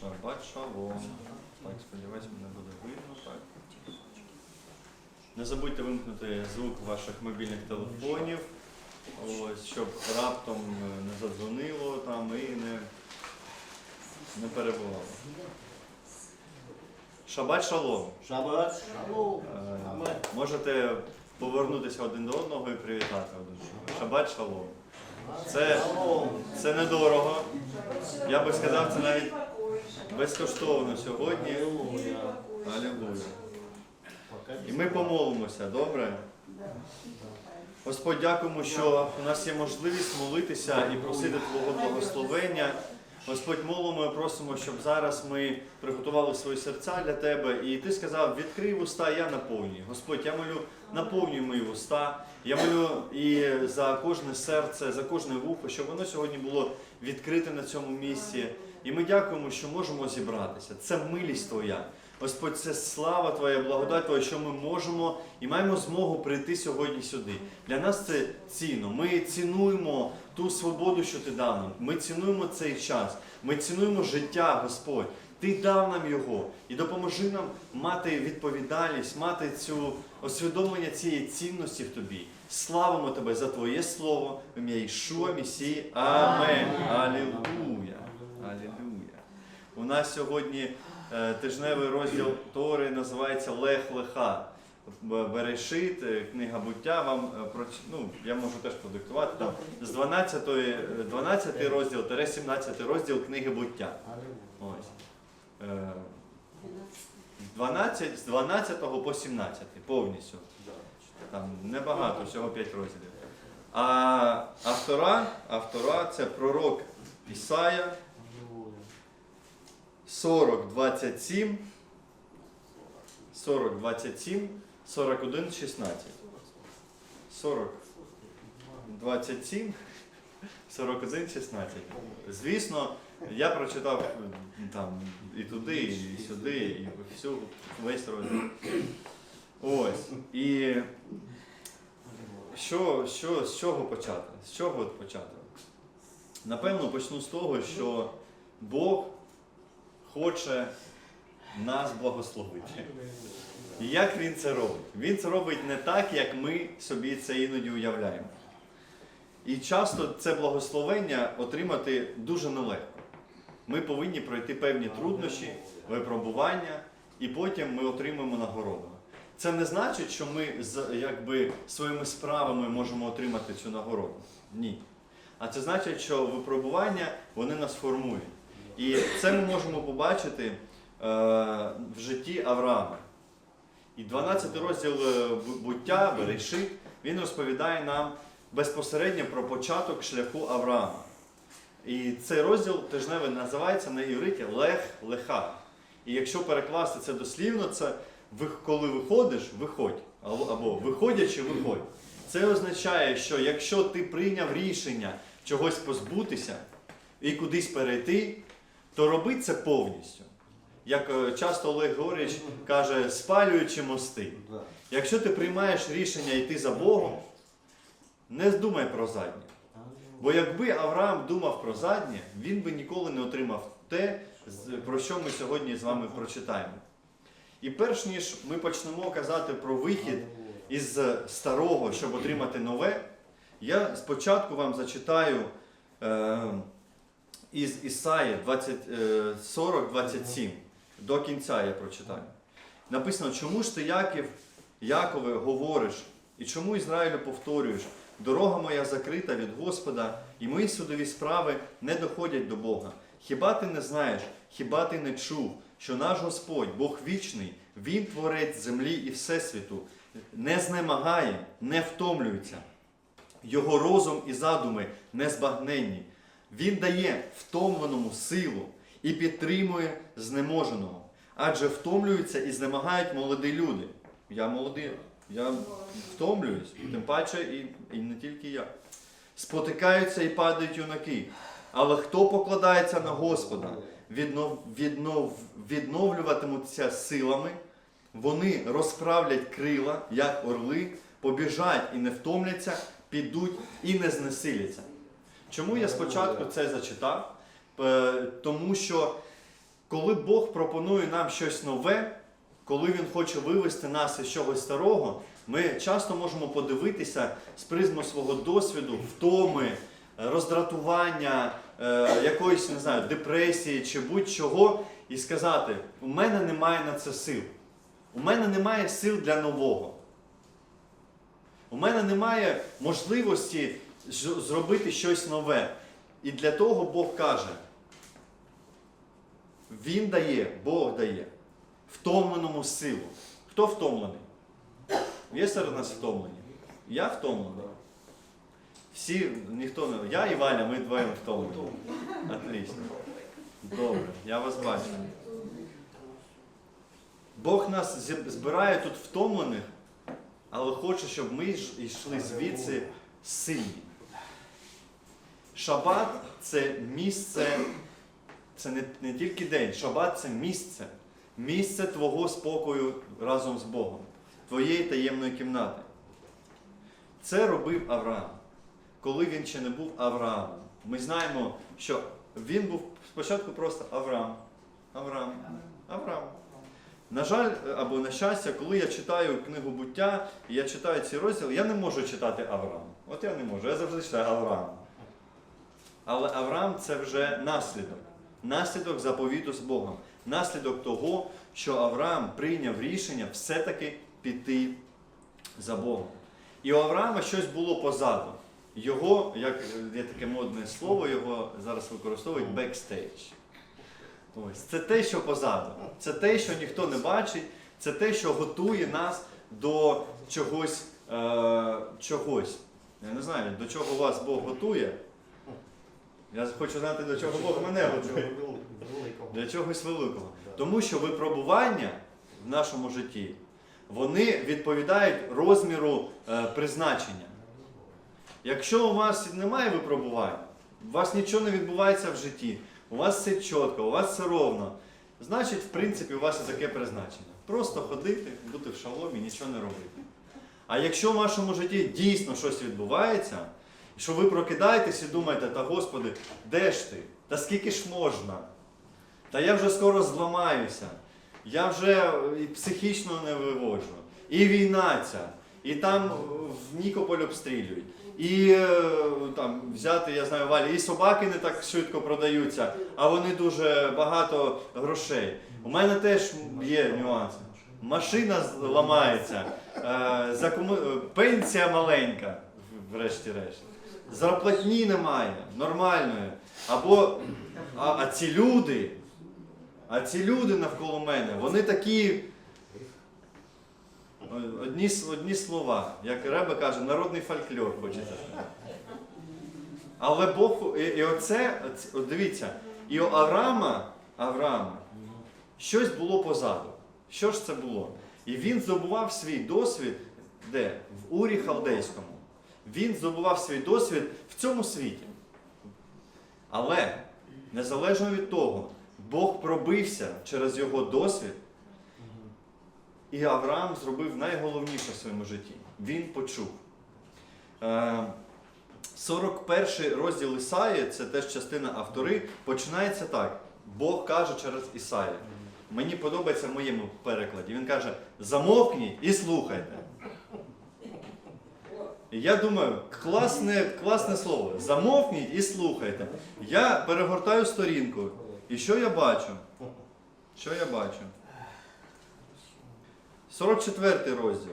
Шабат шалом. Так, сподіваюсь, мене буде видно. Так. Не забудьте вимкнути звук ваших мобільних телефонів, ось, щоб раптом е, не задзвонило там і не, не перебувало. Шабат шалом. Шабат шалом. Е, Можете повернутися один до одного і привітати один. Шабат шалом. Це, це недорого. Я би сказав, це навіть безкоштовно сьогодні. Алілуя. І ми помолимося, добре? Господь, дякуємо, що у нас є можливість молитися і просити Твого благословення. Господь, молимо і просимо, щоб зараз ми приготували свої серця для Тебе. І Ти сказав, відкрий вуста, я наповнюю. Господь, я молю, наповнюй мої вуста. Я молю і за кожне серце, за кожне вухо, щоб воно сьогодні було відкрите на цьому місці. І ми дякуємо, що можемо зібратися. Це милість Твоя. Господь, це слава Твоя, благодать Твоя, що ми можемо і маємо змогу прийти сьогодні сюди. Для нас це цінно. Ми цінуємо ту свободу, що ти дав нам. Ми цінуємо цей час. Ми цінуємо життя, Господь. Ти дав нам його і допоможи нам мати відповідальність, мати цю усвідомлення цієї цінності в тобі. Славимо тебе за Твоє слово в ім'я Ішуа Місії. Амен. Алілуя. Алілуя. У нас сьогодні е, тижневий розділ Тори називається Лех Леха. Берешит, е, книга буття. Вам е, ну, я можу теж продиктувати там з 12, е, 12 розділ тире 17 розділ книги буття. Ось. Е, 12, з 12 по 17 повністю. Там небагато, всього 5 розділів. А автора, автора це пророк Ісая 40, 27, 40, 27, 41, 16. 40, 27, 41, 16. Звісно, я прочитав там і туди, і сюди, і всю, весь розділ. Ось. І що, що, з чого почати? З чого почати? Напевно, почну з того, що Бог хоче нас благословити. І як він це робить? Він це робить не так, як ми собі це іноді уявляємо. І часто це благословення отримати дуже нелегко. Ми повинні пройти певні труднощі, випробування, і потім ми отримаємо нагороду. Це не значить, що ми якби, своїми справами можемо отримати цю нагороду. Ні. А це значить, що випробування вони нас формують. І це ми можемо побачити е, в житті Авраама. І 12 розділ е, буття, Берешит, він розповідає нам безпосередньо про початок шляху Авраама. І цей розділ тижневий називається на івриті Лех Леха. І якщо перекласти це дослівно, це коли виходиш, виходь. Або виходячи, виходь. Це означає, що якщо ти прийняв рішення чогось позбутися і кудись перейти, то роби це повністю. Як е, часто Олег Григорович каже, спалюючи мости. Якщо ти приймаєш рішення йти за Богом, не думай про заднє. Бо якби Авраам думав про заднє, він би ніколи не отримав те, про що ми сьогодні з вами прочитаємо. І перш ніж ми почнемо казати про вихід із старого, щоб отримати нове, я спочатку вам зачитаю е, із Ісаї 20, е, 40-27. До кінця я прочитаю. Написано, чому ж ти, Яків, Якове, говориш, і чому Ізраїлю повторюєш, дорога моя закрита від Господа, і мої судові справи не доходять до Бога. Хіба ти не знаєш, хіба ти не чув, що наш Господь, Бог вічний, Він творець землі і Всесвіту, не знемагає, не втомлюється. Його розум і задуми незбагненні. Він дає втомленому силу і підтримує знеможеного. Адже втомлюються і знемагають молоді люди. Я молодий, я втомлююсь, тим паче і, і не тільки я. Спотикаються і падають юнаки. Але хто покладається на Господа, віднов, віднов, відновлюватимуться силами, вони розправлять крила, як орли, побіжать і не втомляться, підуть і не знесиляться. Чому я спочатку це зачитав? Е, Тому що коли Бог пропонує нам щось нове, коли Він хоче вивести нас із чогось старого, ми часто можемо подивитися з призму свого досвіду, втоми, роздратування, якоїсь, не знаю, депресії чи будь-чого, і сказати: у мене немає на це сил. У мене немає сил для нового. У мене немає можливості зробити щось нове. І для того Бог каже: Він дає, Бог дає втомленому силу. Хто втомлений? Є серед нас втомлені? Я втомлений. Всі, ніхто не. Я і Валя, ми двоєм втомлені. Отлично. Добре, я вас бачу. Бог нас збирає тут втомлених, але хоче, щоб ми йшли звідси сильні. Шабат це місце, це не, не тільки день, шабат це місце. Місце твого спокою разом з Богом, твоєї таємної кімнати. Це робив Авраам, коли він ще не був Авраамом. Ми знаємо, що він був спочатку просто Авраам. Авраам. Авраам. На жаль, або на щастя, коли я читаю книгу буття, і я читаю ці розділи, я не можу читати Авраам. От я не можу, я завжди читаю Авраам. Але Авраам це вже наслідок. Наслідок заповіту з Богом. Наслідок того, що Авраам прийняв рішення все-таки піти за Богом. І у Авраама щось було позаду. Його, як є таке модне слово, його зараз використовують бекстейдж. Ось, це те, що позаду. Це те, що ніхто не бачить, це те, що готує нас до чогось. Е, чогось. Я не знаю, до чого вас Бог готує. Я хочу знати, до чого Бог мене готує. Для чогось великого. Тому що випробування в нашому житті, вони відповідають розміру е, призначення. Якщо у вас немає випробувань, у вас нічого не відбувається в житті, у вас все чітко, у вас все ровно, значить, в принципі, у вас і таке призначення. Просто ходити, бути в шаломі, нічого не робити. А якщо в вашому житті дійсно щось відбувається, що ви прокидаєтесь і думаєте, та Господи, де ж ти? Та скільки ж можна? Та я вже скоро зламаюся, я вже і психічно не вивожу. І війна ця, і там в Нікополь обстрілюють. І е, там взяти, я знаю, Валі, і собаки не так швидко продаються, а вони дуже багато грошей. У мене теж є нюанси. Машина ламається, е, е, пенсія маленька, врешті-решт. Зарплатні немає, нормальної. Або а, а ці люди, а ці люди навколо мене, вони такі. Одні, одні слова, як Ребе каже, народний фольклор хочеться. Але Бог, і, і оце, от дивіться, і у Авраама, Авраама щось було позаду. Що ж це було? І він здобував свій досвід де? В Урі Халдейському. Він здобував свій досвід в цьому світі. Але незалежно від того, Бог пробився через його досвід, і Авраам зробив найголовніше в своєму житті. Він почув. Е, 41 розділ Ісаї, це теж частина автори, починається так. Бог каже через Ісаї. Мені подобається в моєму перекладі. Він каже: замовкніть і слухайте. Я думаю, класне, класне слово. Замовкніть і слухайте. Я перегортаю сторінку. І що я бачу? Що я бачу? 44 розділ,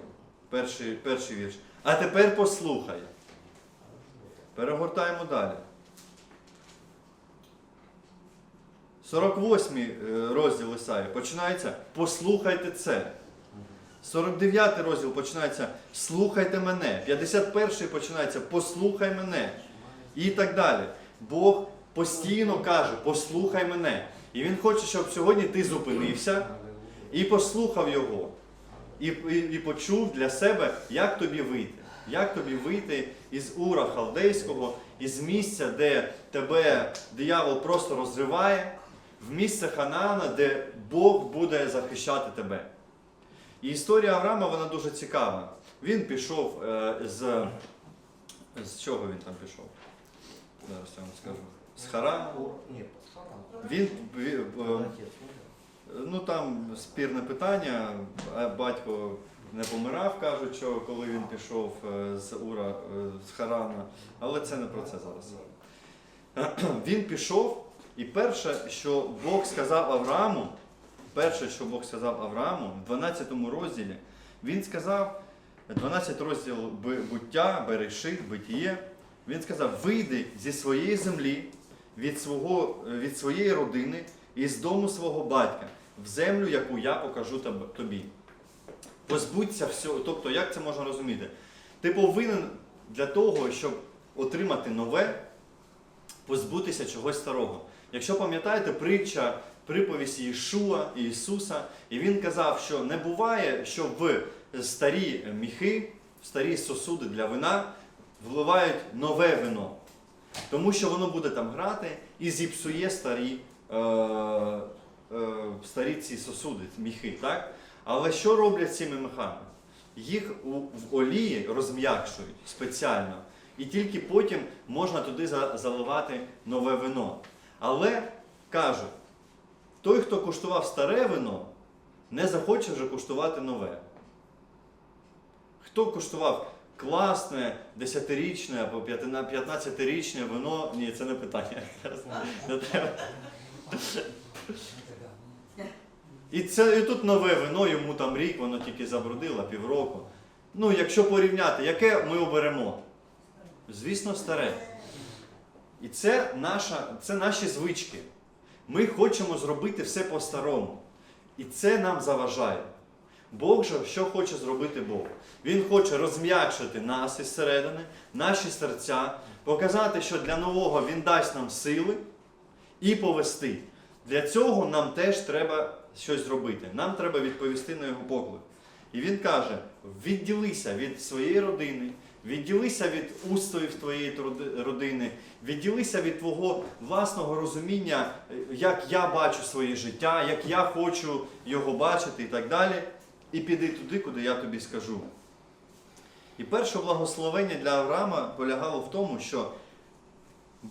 перший, перший вірш. А тепер послухай. Перегортаємо далі. 48 е, розділ Ісаї починається Послухайте це. 49 розділ починається Слухайте мене. 51 починається Послухай мене. І так далі. Бог постійно каже, послухай мене. І Він хоче, щоб сьогодні ти зупинився і послухав його. І, і, і почув для себе, як тобі вийти. Як тобі вийти із Ура Халдейського, із місця, де тебе диявол просто розриває, в місце Ханаана, де Бог буде захищати тебе. І історія Авраама вона дуже цікава. Він пішов е, з. З чого він там пішов? Зараз я вам скажу. з Харана. Ні, з Харана. Він, е, ну, там спірне питання, батько не помирав, кажуть, що коли він пішов е, з Ура, е, з Харана, але це не про це зараз. Він пішов, і перше, що Бог сказав Аврааму, перше, що Бог сказав Аврааму, в 12 розділі, він сказав, 12 розділ буття, Берешит, Битіє, він сказав: вийди зі своєї землі, від, свого, від своєї родини і з дому свого батька в землю, яку я покажу тобі. Позбудься всього. Тобто, як це можна розуміти? Ти повинен для того, щоб отримати нове, позбутися чогось старого. Якщо пам'ятаєте, притча приповість Ішуа і Ісуса, і він казав, що не буває, що в старі міхи, в старі сосуди для вина вливають нове вино. Тому що воно буде там грати і зіпсує старі, старі ці сосуди, міхи. Так? Але що роблять цими мехами? Їх в олії розм'якшують спеціально. І тільки потім можна туди за- заливати нове вино. Але кажуть, той, хто куштував старе вино, не захоче вже куштувати нове. Хто куштував класне 10-річне або 15-річне вино, ні, це не питання. Не треба. І, це, і тут нове вино, йому там рік, воно тільки забрудило, півроку. Ну, якщо порівняти, яке ми оберемо? Звісно, старе. І це, наша, це наші звички. Ми хочемо зробити все по-старому. І це нам заважає. Бог же, що хоче зробити Бог? Він хоче розм'якшити нас із середини, наші серця, показати, що для нового Він дасть нам сили і повести. Для цього нам теж треба щось зробити. Нам треба відповісти на його поклик. І він каже: відділися від своєї родини, відділися від устоїв твоєї родини, відділися від твого власного розуміння, як я бачу своє життя, як я хочу його бачити і так далі. І піди туди, куди я тобі скажу. І перше благословення для Авраама полягало в тому, що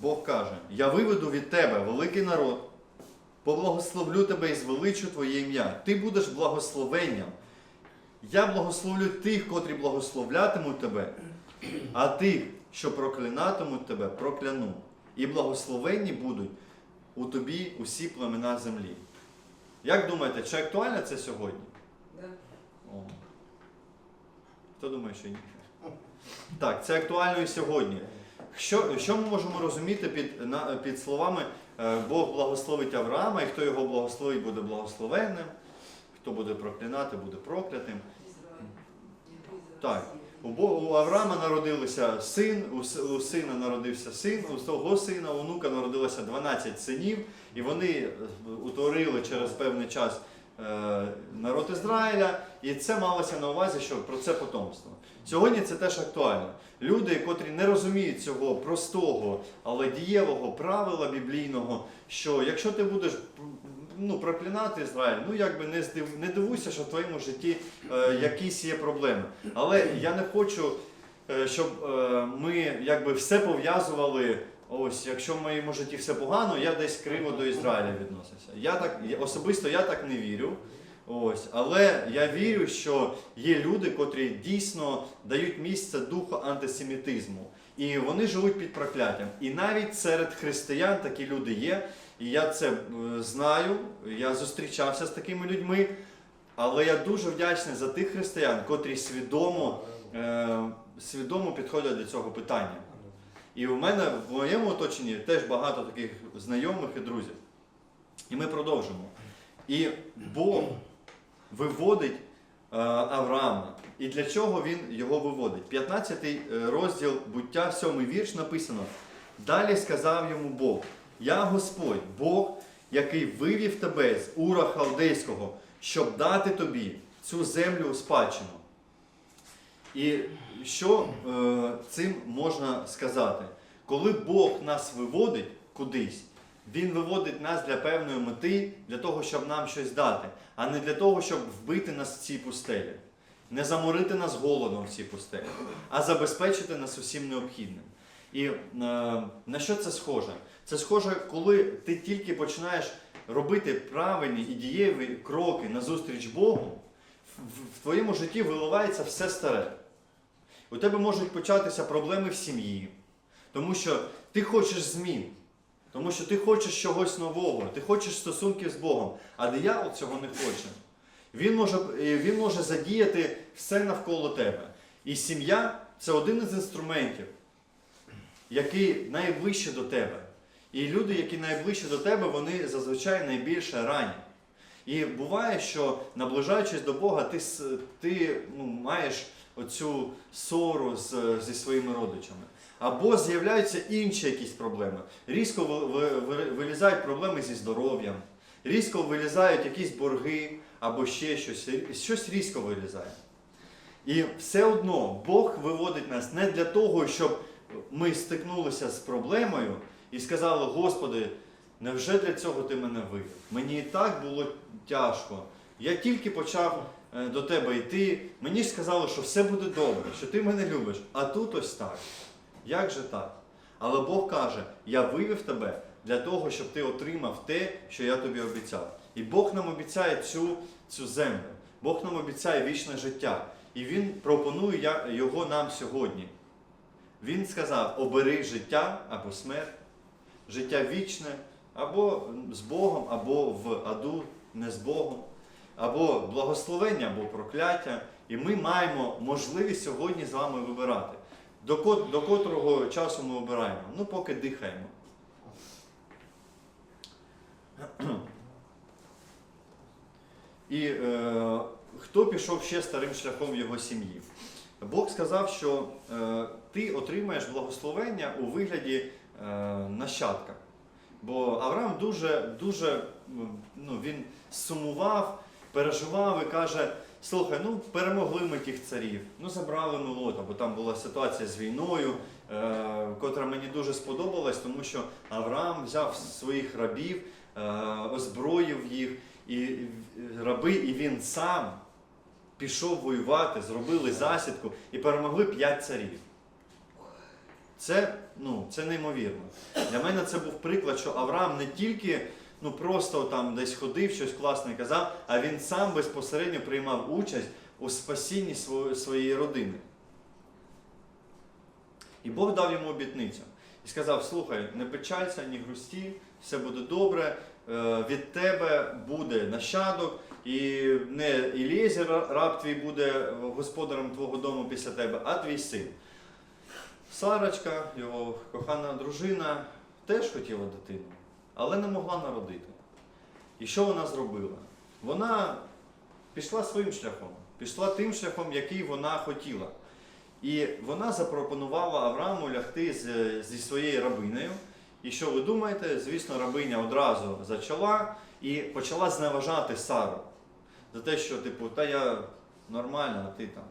Бог каже: Я виведу від тебе великий народ, поблагословлю тебе і звеличу твоє ім'я. Ти будеш благословенням. Я благословлю тих, котрі благословлятимуть тебе, а тих, що проклинатимуть тебе, прокляну. І благословенні будуть у тобі усі племена землі. Як думаєте, чи актуально це сьогодні? Да. О. Хто думає, що ні? Так, це актуально і сьогодні. Що, що ми можемо розуміти під, на, під словами е, Бог благословить Авраама, і хто його благословить, буде благословенним, хто буде проклинати, буде проклятим. Так. У, Авраама народилися син, у, сина народився син, у того сина, у внука народилося 12 синів, і вони е, утворили через певний час народ Ізраїля, і це малося на увазі, що про це потомство. Сьогодні це теж актуально. Люди, котрі не розуміють цього простого, але дієвого правила біблійного, що якщо ти будеш ну, проклинати Ізраїль, ну якби не здив, не дивуйся, що в твоєму житті е, якісь є проблеми. Але я не хочу, е, щоб е, ми якби все пов'язували. Ось, якщо в моєму житті все погано, я десь криво до Ізраїля відносився. Я так особисто я так не вірю. Ось, але я вірю, що є люди, котрі дійсно дають місце духу антисемітизму. І вони живуть під прокляттям. І навіть серед християн такі люди є. І я це е, знаю, я зустрічався з такими людьми. Але я дуже вдячний за тих християн, котрі свідомо, е, свідомо підходять до цього питання. І у мене в моєму оточенні теж багато таких знайомих і друзів. І ми продовжимо. І Бог виводить е, Авраама. І для чого він його виводить? 15 розділ буття, 7 вірш написано. Далі сказав йому Бог: Я Господь, Бог, який вивів тебе з Ура Халдейського, щоб дати тобі цю землю у спадщину. І що е, цим можна сказати? Коли Бог нас виводить кудись, Він виводить нас для певної мети, для того, щоб нам щось дати, а не для того, щоб вбити нас в цій пустелі, не заморити нас голодом в цій пустелі, а забезпечити нас усім необхідним. І е, на що це схоже? Це схоже, коли ти тільки починаєш робити правильні і дієві кроки назустріч Богу, в, в твоєму житті виливається все старе. У тебе можуть початися проблеми в сім'ї, тому що ти хочеш змін, тому що ти хочеш чогось нового, ти хочеш стосунків з Богом, а диявол цього не хоче. Він може, е, він може задіяти все навколо тебе. І сім'я це один із інструментів, який найближче до тебе. І люди, які найближче до тебе, вони зазвичай найбільше ранять. І буває, що наближаючись до Бога, ти, ти ну, маєш оцю ссору з, зі своїми родичами. Або з'являються інші якісь проблеми. Різко ви- ви- ви- вилізають проблеми зі здоров'ям, різко вилізають якісь борги або ще щось. Щось різко вилізає. І все одно Бог виводить нас не для того, щоб ми стикнулися з проблемою і сказали, Господи, невже для цього ти мене вивів? Мені і так було тяжко. Я тільки почав до тебе йти. Мені ж сказали, що все буде добре, що ти мене любиш. А тут ось так. Як же так? Але Бог каже: Я вивів тебе для того, щоб ти отримав те, що я тобі обіцяв. І Бог нам обіцяє цю, цю землю. Бог нам обіцяє вічне життя. І Він пропонує його нам сьогодні. Він сказав: обери життя або смерть, життя вічне, або з Богом, або в аду не з Богом, або благословення, або прокляття. І ми маємо можливість сьогодні з вами вибирати. До, до котрого часу ми обираємо? Ну, поки дихаємо. І е, хто пішов ще старим шляхом його сім'ї? Бог сказав, що е, ти отримаєш благословення у вигляді е, нащадка. Бо Авраам дуже, дуже ну, він сумував, переживав і каже: слухай, ну перемогли ми тих царів, ну забрали ми Лота, бо там була ситуація з війною, е, котра мені дуже сподобалась, тому що Авраам взяв своїх рабів, е, озброїв їх, і раби, і він сам пішов воювати, зробили засідку і перемогли п'ять царів. Це, ну, це неймовірно. Для мене це був приклад, що Авраам не тільки ну, просто там десь ходив, щось класне казав, а він сам безпосередньо приймав участь у спасінні своєї родини. І Бог дав йому обітницю. І сказав: слухай, не печалься, ні грусті, все буде добре, е, від тебе буде нащадок, і не Ілєзер, раб твій буде господарем твого дому після тебе, а твій син. Сарочка, його кохана дружина, теж хотіла дитину, але не могла народити. І що вона зробила? Вона пішла своїм шляхом, пішла тим шляхом, який вона хотіла. І вона запропонувала Аврааму лягти з, зі своєю рабинею. І що ви думаєте? Звісно, рабиня одразу зачала і почала зневажати Сару за те, що, типу, та я нормальна, а ти там.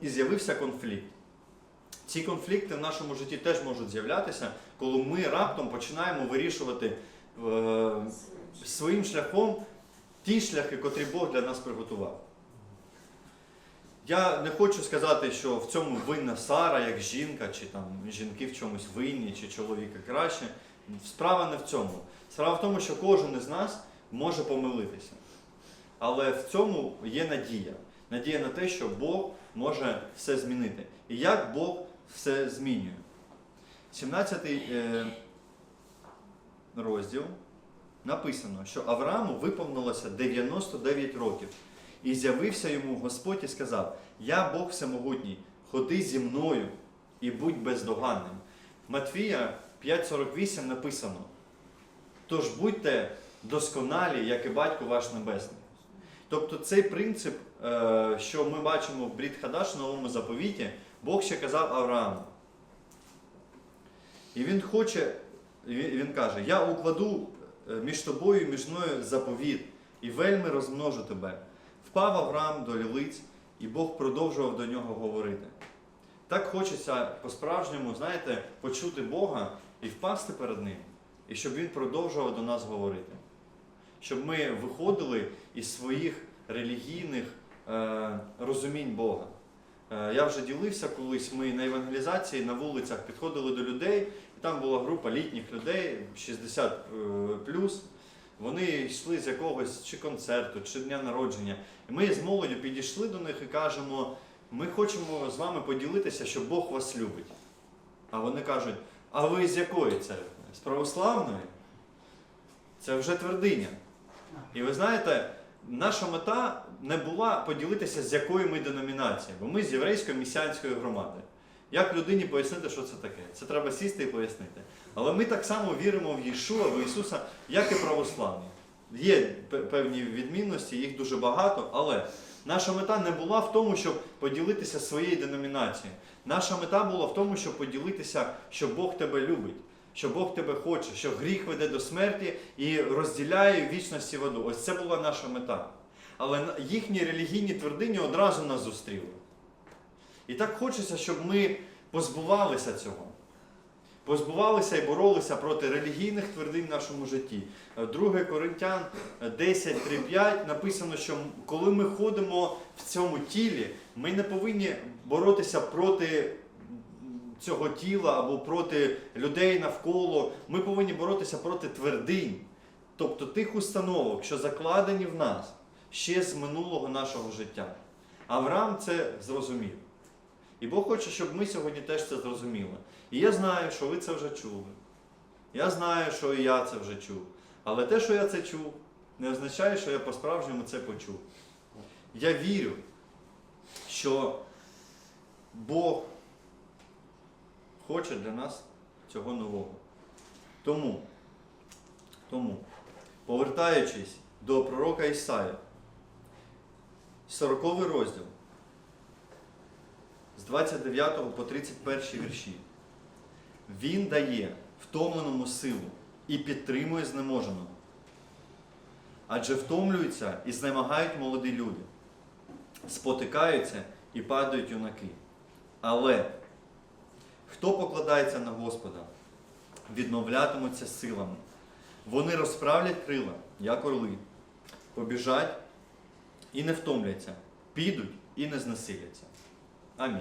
І з'явився конфлікт. Ці конфлікти в нашому житті теж можуть з'являтися, коли ми раптом починаємо вирішувати е, своїм шляхом ті шляхи, котрі Бог для нас приготував. Я не хочу сказати, що в цьому винна Сара як жінка, чи там жінки в чомусь винні, чи чоловіка краще. Справа не в цьому. Справа в тому, що кожен із нас може помилитися. Але в цьому є надія. Надія на те, що Бог може все змінити. І як Бог все змінює. 17 е, розділ написано, що Аврааму виповнилося 99 років. І з'явився йому Господь і сказав: Я Бог Всемогутній, ходи зі мною і будь бездоганним. Матвія 5,48 написано: Тож будьте досконалі, як і батько ваш небесний. Тобто цей принцип, е, що ми бачимо в Брід Хадаш, новому заповіті, Бог ще казав Аврааму. І він хоче, він каже: Я укладу е, між тобою і між мною заповіт, і вельми розмножу тебе. Впав Авраам до лілиць, і Бог продовжував до нього говорити. Так хочеться по-справжньому, знаєте, почути Бога і впасти перед Ним, і щоб Він продовжував до нас говорити. Щоб ми виходили із своїх релігійних е, розумінь Бога. Е, Я вже ділився колись. Ми на евангелізації на вулицях підходили до людей, і там була група літніх людей, 60 е. Вони йшли з якогось чи концерту, чи дня народження. І ми з молоддю підійшли до них і кажемо: ми хочемо з вами поділитися, що Бог вас любить. А вони кажуть: а ви з якої церкви? З православної? Це вже твердиня. І ви знаєте, наша мета не була поділитися, з якої ми деномінації, бо ми з єврейської місіанської громади. Як людині пояснити, що це таке? Це треба сісти і пояснити. Але ми так само віримо в Єшуа, в Ісуса, як і православні. Є певні відмінності, їх дуже багато, але наша мета не була в тому, щоб поділитися своєю деномінацією. Наша мета була в тому, щоб поділитися, що Бог тебе любить, що Бог тебе хоче, що гріх веде до смерті і розділяє вічності воду. Ось це була наша мета. Але їхні релігійні твердині одразу нас зустріли. І так хочеться, щоб ми позбувалися цього. Позбувалися і боролися проти релігійних твердинь в нашому житті. 2 Коринтян 10, 3, 5 написано, що коли ми ходимо в цьому тілі, ми не повинні боротися проти цього тіла або проти людей навколо. Ми повинні боротися проти твердинь, тобто тих установок, що закладені в нас ще з минулого нашого життя. Авраам це зрозумів. І Бог хоче, щоб ми сьогодні теж це зрозуміли. І я знаю, що ви це вже чули. Я знаю, що і я це вже чув. Але те, що я це чув, не означає, що я по-справжньому це почув. Я вірю, що Бог хоче для нас цього нового. Тому, тому повертаючись до пророка Ісая, 40 розділ з 29 по 31 вірші. Він дає втомленому силу і підтримує знеможеного. Адже втомлюються і знемагають молоді люди, спотикаються і падають юнаки. Але хто покладається на Господа, відновлятимуться силами. Вони розправлять крила, як орли, побіжать і не втомляться, підуть і не знесиляться. Амінь.